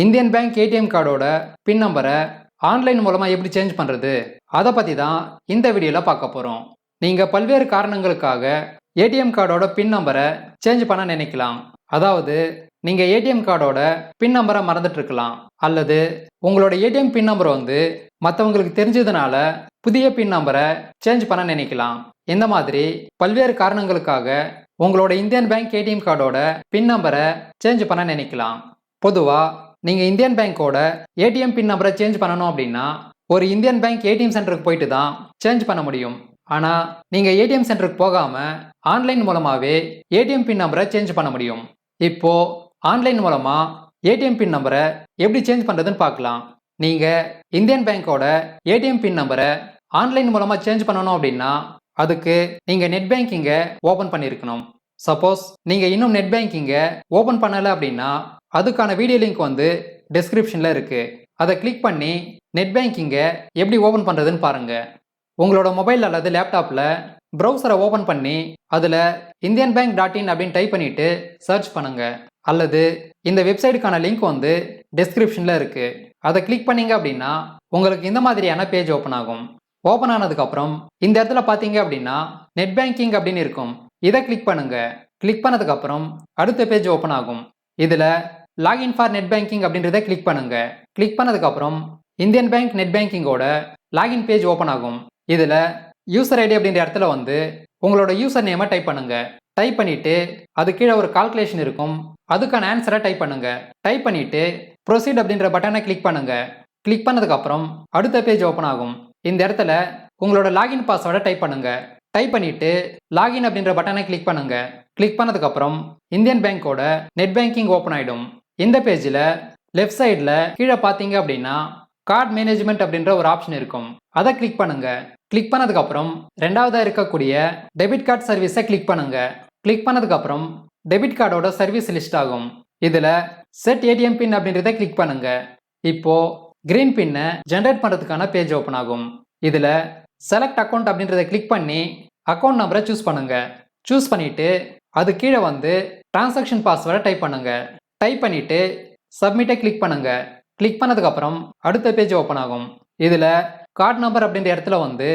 Indian bank ATM கார்டோட பின் நம்பரை online மூலமாக எப்படி சேஞ்ச் பண்ணுறது அதை பற்றி தான் இந்த வீடியோவில் பார்க்க போகிறோம் நீங்கள் பல்வேறு காரணங்களுக்காக ஏடிஎம் கார்டோட பின் நம்பரை சேஞ்ச் பண்ண நினைக்கலாம். அதாவது நீங்கள் ஏடிஎம் கார்டோட பின் நம்பரை மறந்துட்டுருக்கலாம். அல்லது உங்களோட ஏடிஎம் பின் நம்பர் வந்து மற்றவங்களுக்கு தெரிஞ்சதுனால புதிய பின் நம்பரை சேஞ்ச் பண்ண நினைக்கலாம். இந்த மாதிரி பல்வேறு காரணங்களுக்காக உங்களோட இந்தியன் பேங்க் ஏடிஎம் கார்டோட பின் நம்பரை சேஞ்ச் பண்ண நினைக்கலாம். பொதுவாக நீங்கள் இந்தியன் பேங்க்கோட ஏடிஎம் பின் நம்பரை சேஞ்ச் பண்ணணும் அப்படின்னா ஒரு இந்தியன் பேங்க் ஏடிஎம் சென்டருக்கு போயிட்டு தான் சேஞ்ச் பண்ண முடியும். ஆனால் நீங்கள் ஏடிஎம் சென்டருக்கு போகாமல் ஆன்லைன் மூலமாகவே ஏடிஎம் பின் நம்பரை சேஞ்ச் பண்ண முடியும். இப்போது ஆன்லைன் மூலமாக ஏடிஎம் பின் நம்பரை எப்படி சேஞ்ச் பண்ணுறதுன்னு பார்க்கலாம். நீங்கள் இந்தியன் பேங்க்கோட ஏடிஎம் பின் நம்பரை ஆன்லைன் மூலமாக சேஞ்ச் பண்ணணும் அப்படின்னா அதுக்கு நீங்கள் நெட் பேங்கிங்கை ஓப்பன் பண்ணியிருக்கணும். சப்போஸ் நீங்கள் இன்னும் நெட் பேங்கிங்கை ஓப்பன் பண்ணலை அப்படின்னா அதுக்கான வீடியோ லிங்க் வந்து டிஸ்கிரிப்ஷனில் இருக்குது அதை கிளிக் பண்ணி நெட் பேங்கிங்கை எப்படி ஓப்பன் பண்ணுறதுன்னு பாருங்கள் உங்களோட மொபைல் அல்லது லேப்டாப்பில் ப்ரௌசரை ஓப்பன் பண்ணி அதில் இந்தியன் பேங்க் டாட் இன் அப்படின்னு டைப் பண்ணிவிட்டு சர்ச் பண்ணுங்கள் அல்லது இந்த வெப்சைட்டுக்கான லிங்க் வந்து டிஸ்கிரிப்ஷனில் இருக்குது அதை கிளிக் பண்ணீங்க அப்படின்னா உங்களுக்கு இந்த மாதிரியான பேஜ் ஓப்பன் ஆகும். ஓப்பன் ஆனதுக்கப்புறம் இந்த இடத்துல பார்த்தீங்க அப்படின்னா நெட் பேங்கிங் அப்படின்னு இருக்கும். இதை கிளிக் பண்ணுங்க. கிளிக் பண்ணதுக்கப்புறம் அடுத்த பேஜ் ஓப்பன் ஆகும். இதில் லாகின் ஃபார் நெட் பேங்கிங் அப்படின்றத கிளிக் பண்ணுங்க. கிளிக் பண்ணதுக்கப்புறம் இந்தியன் பேங்க் நெட் பேங்கிங்கோட லாகின் பேஜ் ஓப்பன் ஆகும். இதில் யூசர் ஐடி அப்படின்ற இடத்துல வந்து உங்களோட யூசர் நேமை டைப் பண்ணுங்க. டைப் பண்ணிட்டு அது கீழே ஒரு கால்குலேஷன் இருக்கும். அதுக்கான ஆன்சரை டைப் பண்ணுங்க. டைப் பண்ணிட்டு ப்ரொசீட் அப்படின்ற பட்டனை கிளிக் பண்ணுங்க. கிளிக் பண்ணதுக்கப்புறம் அடுத்த பேஜ் ஓப்பன் ஆகும். இந்த இடத்துல உங்களோட லாகின் பாஸ்வேர்டை டைப் பண்ணுங்க. டைப் பண்ணிட்டு லாகின் அப்படின்ற பட்டனை கிளிக் பண்ணுங்க. கிளிக் பண்ணதுக்கப்புறம் இந்தியன் பேங்க்கோட நெட் பேங்கிங் ஓப்பன் ஆகிடும் இந்த பேஜில் லெஃப்ட் சைடில் கீழே பார்த்தீங்க அப்படின்னா கார்டு மேனேஜ்மெண்ட் அப்படின்ற ஒரு ஆப்ஷன் இருக்கும். அதை கிளிக் பண்ணுங்க. கிளிக் பண்ணதுக்கப்புறம் ரெண்டாவதாக இருக்கக்கூடிய டெபிட் கார்டு சர்வீஸை கிளிக் பண்ணுங்க. கிளிக் பண்ணதுக்கப்புறம் டெபிட் கார்டோட சர்வீஸ் லிஸ்ட் ஆகும். இதில் செட் ஏடிஎம் பின் அப்படின்றத கிளிக் பண்ணுங்க. இப்போ கிரீன் பின்னை ஜென்ரேட் பண்ணுறதுக்கான பேஜ் ஓப்பன் ஆகும். இதில் செலக்ட் அக்கௌண்ட் அப்படின்றத கிளிக் பண்ணி அக்கௌண்ட் நம்பரை சூஸ் பண்ணுங்க. சூஸ் பண்ணிட்டு அது கீழே வந்து டிரான்சாக்ஷன் பாஸ்வேர்டை டைப் பண்ணுங்க. டைப் பண்ணிட்டு சப்மிட்டை கிளிக் பண்ணுங்க. கிளிக் பண்ணதுக்கப்புறம் அடுத்த பேஜ் ஓப்பன் ஆகும். இதில் கார்டு நம்பர் அப்படின்ற இடத்துல வந்து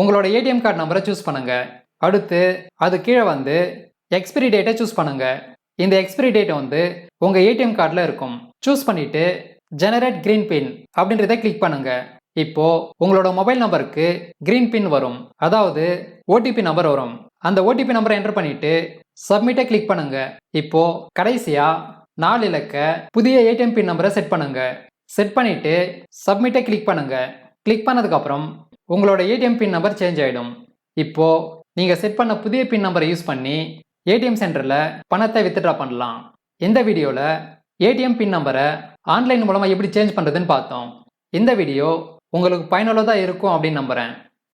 உங்களோட ஏடிஎம் கார்டு நம்பரை சூஸ் பண்ணுங்க. அடுத்து அது கீழே வந்து எக்ஸ்பிரி டேட்டை சூஸ் பண்ணுங்க. இந்த எக்ஸ்பிரி டேட் வந்து உங்கள் ஏடிஎம் கார்டில் இருக்கும். சூஸ் பண்ணிவிட்டு ஜெனரேட் க்ரீன் பின் அப்படின்றத கிளிக் பண்ணுங்கள் இப்போ உங்களோட மொபைல் நம்பருக்கு கிரீன் பின் வரும். அதாவது ஓடிபி நம்பர் வரும். அந்த ஓடிபி நம்பரை என்டர் பண்ணிட்டு சப்மிட்டை கிளிக் பண்ணுங்க. இப்போ கடைசியா நாலு இலக்க புதிய ஏடிஎம் பின் நம்பரை செட் பண்ணுங்க. செட் பண்ணிட்டு சப்மிட்டை கிளிக் பண்ணுங்க. கிளிக் பண்ணதுக்கப்புறம் உங்களோட ஏடிஎம் பின் நம்பர் சேஞ்ச் ஆகிடும் இப்போ நீங்கள் செட் பண்ண புதிய பின் நம்பரை யூஸ் பண்ணி ஏடிஎம் சென்டரில் பணத்தை வித்ட்ரா பண்ணலாம். இந்த வீடியோவில் ஏடிஎம் பின் நம்பரை ஆன்லைன் மூலமாக எப்படி சேஞ்ச் பண்ணுறதுன்னு பார்த்தோம். இந்த வீடியோ உங்களுக்கு பயனுள்ளதாக இருக்கும் அப்படின்னு நம்புகிறேன்